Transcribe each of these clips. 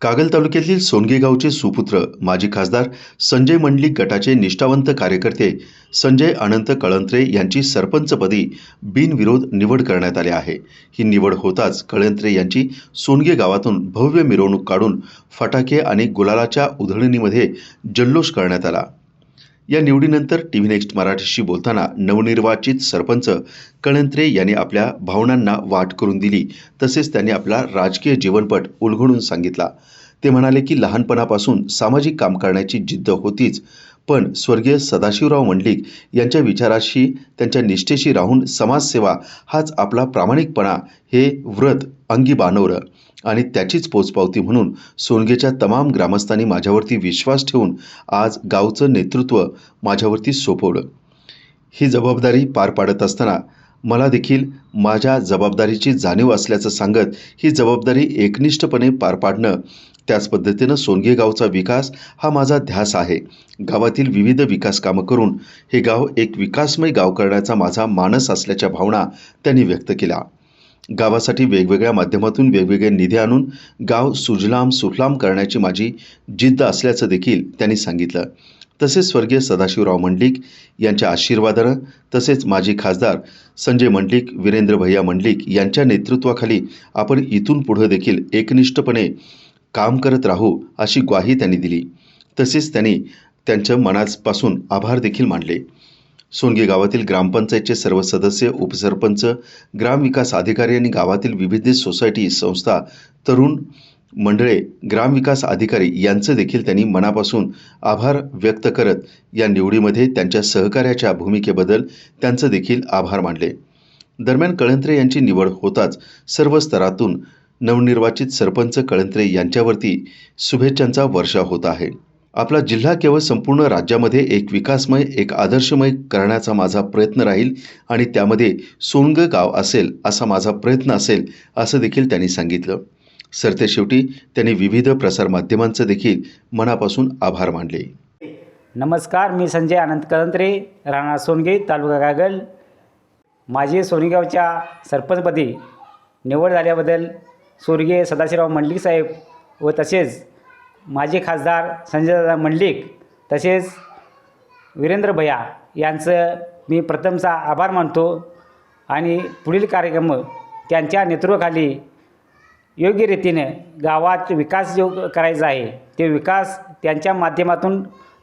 कागल तालुक्यातील सोनगे गावचे सुपुत्र माजी खासदार संजय मंडलिक गटाचे निष्ठावंत कार्यकर्ते संजय अनंत कळंत्रे यांची सरपंचपदी बिनविरोध निवड करण्यात आली आहे. ही निवड होताच कळंत्रे यांची सोनगे गावातून भव्य मिरवणूक काढून फटाके आणि गुलालाच्या उधळणीमध्ये जल्लोष करण्यात आला. या निवडीनंतर टी व्ही नेक्स्ट मराठीशी बोलताना नवनिर्वाचित सरपंच कणंत्रे यांनी आपल्या भावनांना वाट करून दिली. तसेच त्यांनी आपला राजकीय जीवनपट उलगडून सांगितला. ते म्हणाले की लहानपणापासून सामाजिक काम करण्याची जिद्द होतीच पण स्वर्गीय सदाशिवराव मंडलिक यांच्या विचाराशी त्यांच्या निष्ठेशी राहून समाजसेवा हाच आपला प्रामाणिकपणा हे व्रत अंगी बाणवलं. आणि त्याचीच पोचपावती म्हणून सोनगेच्या तमाम ग्रामस्थांनी माझ्यावरती विश्वास ठेवून आज गावचं नेतृत्व माझ्यावरती सोपवलं. ही जबाबदारी पार पाडत असताना मला देखील माझ्या जबाबदारीची जाणीव असल्याचं सांगत ही जबाबदारी एकनिष्ठपणे पार पाडणं त्याच पद्धतीनं सोनगे गावचा विकास हा माझा ध्यास आहे. गावातील विविध विकास कामं करून हे गाव एक विकासमय गाव करण्याचा माझा मानस असल्याच्या भावना त्यांनी व्यक्त केल्या. गावासाठी वेगवेगळ्या माध्यमातून वेगवेगळे निधी आणून गाव सुजलाम सुफलाम करण्याची माझी जिद्द असल्याचं देखील त्यांनी सांगितलं. तसेच स्वर्गीय सदाशिवराव मंडलिक यांच्या आशीर्वादानं तसेच माजी खासदार संजय मंडलिक वीरेंद्र भैया मंडलिक यांच्या नेतृत्वाखाली आपण इथून पुढं देखील एकनिष्ठपणे काम करत राहू अशी ग्वाही त्यांनी दिली. तसेच त्यांनी त्यांच्या मनापासून आभार देखील मानले. सोनगी गावातील ग्रामपंचायतचे सर्व सदस्य उपसरपंच ग्रामविकास अधिकारी आणि गावातील विविध सोसायटी संस्था तरुण मंडळे ग्रामविकास अधिकारी यांचं देखील त्यांनी मनापासून आभार व्यक्त करत या निवडीमध्ये त्यांच्या सहकार्याच्या भूमिकेबद्दल त्यांचं देखील आभार मानले. दरम्यान कळंत्रे यांची निवड होताच सर्व स्तरातून नवनिर्वाचित सरपंच कळंत्रे यांच्यावरती शुभेच्छांचा वर्षाव होत आहे. आपला जिल्हा केवळ संपूर्ण राज्यामध्ये एक विकासमय एक आदर्शमय करण्याचा माझा प्रयत्न राहील आणि त्यामध्ये सोनग गाव असेल असा माझा प्रयत्न असेल असं देखील त्यांनी सांगितलं. सरतेशेवटी त्यांनी विविध प्रसारमाध्यमांचं देखील मनापासून आभार मानले. नमस्कार मी संजय आनंद कळंत्रे राणा सोनगे तालुका कागल माझी सोनेगावच्या सरपंचपदी निवड झाल्याबद्दल स्वर्गीय सदाशिवराव मंडलिक साहेब व तसेच माजी खासदार संजयदादा मंडलिक तसेच वीरेंद्र भैया यांचं मी प्रथमचा आभार मानतो आणि पुढील कार्यक्रम त्यांच्या नेतृत्वाखाली योग्य रीतीने गावात विकास जो करायचा आहे ते विकास त्यांच्या माध्यमातून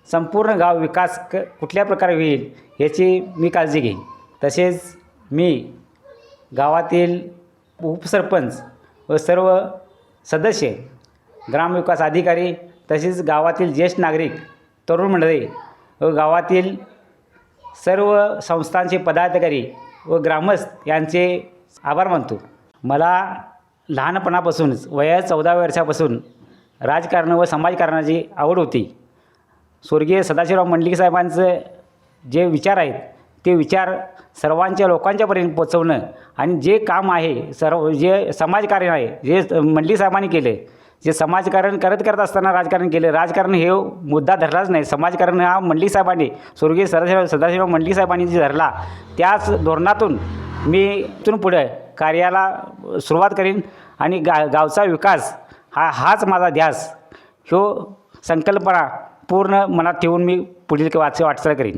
संपूर्ण गाव विकास क कुठल्या प्रकारे होईल याची मी काळजी घेईन. तसेच मी गावातील उपसरपंच व सर्व सदस्य ग्रामविकास अधिकारी तसेच गावातील ज्येष्ठ नागरिक तरुण मंडळी व गावातील सर्व संस्थांचे पदाधिकारी व ग्रामस्थ यांचे आभार मानतो. मला लहानपणापासूनच वया चौदाव्या वर्षापासून राजकारण व समाजकारणाची आवड होती. स्वर्गीय सदाशिवराव मंडलिक साहेबांचं जे विचार आहेत ते विचार सर्वांच्या लोकांच्यापर्यंत पोचवणं आणि जे काम आहे सर्व जे समाजकार्य आहे जे मंडलिक साहेबांनी केले जे समाजकारण करत करत असताना राजकारण केलं. राजकारण हे मुद्दा धरलाच नाही. समाजकारण हा मंडली साहेबांनी स्वर्गीय सदाशिव सदाशिवराव मंडली साहेबांनी जे धरला त्याच धोरणातून मी इथून पुढं कार्याला सुरुवात करीन आणि गा गावचा विकास हा हाच माझा ध्यास. ह्यो संकल्पना पूर्ण मनात ठेवून मी पुढील वाच वाटचाल करीन.